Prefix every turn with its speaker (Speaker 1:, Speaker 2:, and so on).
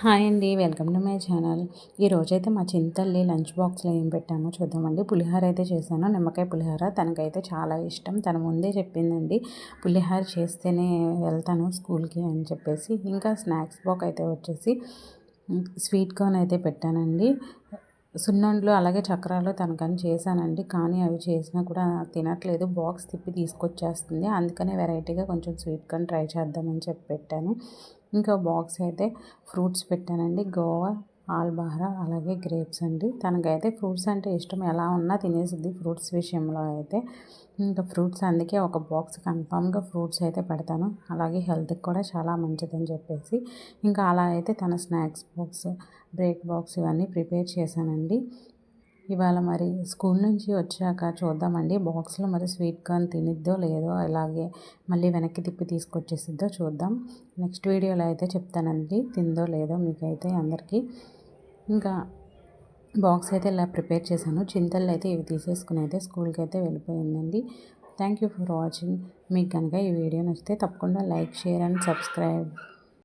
Speaker 1: Hi అండి welcome to my channel. ఈరోజైతే మా చింతల్లి లంచ్ బాక్స్లో ఏం పెట్టామో చూద్దామండి. పులిహోర అయితే చేశాను. నిమ్మకాయ పులిహోర తనకైతే చాలా ఇష్టం. తన ముందే చెప్పిందండి పులిహోర చేస్తేనే వెళ్తాను స్కూల్కి అని చెప్పేసి. ఇంకా స్నాక్స్ బాక్ అయితే వచ్చేసి స్వీట్ కార్న్ అయితే పెట్టానండి. సున్నుండలు అలాగే చక్రాలు తనకని చేశానండి. కానీ అవి చేసినా కూడా తినట్లేదు. బాక్స్ తిప్పి తీసుకొచ్చేస్తుంది. అందుకనే వెరైటీగా కొంచెం స్వీట్ కార్న్ ట్రై చేద్దామని చెప్పి పెట్టాను. ఇంకా బాక్స్ అయితే ఫ్రూట్స్ పెట్టానండి. గోవా ఆల్బహరా అలాగే గ్రేప్స్ అండి. తనకైతే ఫ్రూట్స్ అంటే ఇష్టం. ఎలా ఉన్నా తినేసిద్ది ఫ్రూట్స్ విషయంలో అయితే. ఇంకా ఫ్రూట్స్ అందుకే ఒక బాక్స్ కన్ఫామ్గా ఫ్రూట్స్ అయితే పెడతాను. అలాగే హెల్త్కి కూడా చాలా మంచిదని చెప్పేసి. ఇంకా అలా అయితే తన స్నాక్స్ బాక్స్ బ్రేక్ బాక్స్ ఇవన్నీ ప్రిపేర్ చేశానండి. ఇవాళ మరి స్కూల్ నుంచి వచ్చాక చూద్దామండి. బాక్స్లో మరి స్వీట్ కార్న్ తినిద్దో లేదో అలాగే మళ్ళీ వెనక్కి తిప్పి తీసుకొచ్చేసిద్దో చూద్దాం. నెక్స్ట్ వీడియోలో అయితే చెప్తానండి. తిందో లేదో మీకైతే అందరికీ. ఇంకా బాక్స్ అయితే ఇలా ప్రిపేర్ చేశాను. చింతలు అయితే ఇవి తీసేసుకుని అయితే స్కూల్కి అయితే వెళ్ళిపోయిందండి. Thank you for watching. మీకు కనుక ఈ వీడియో నచ్చితే తప్పకుండా లైక్ షేర్ అండ్ సబ్స్క్రైబ్.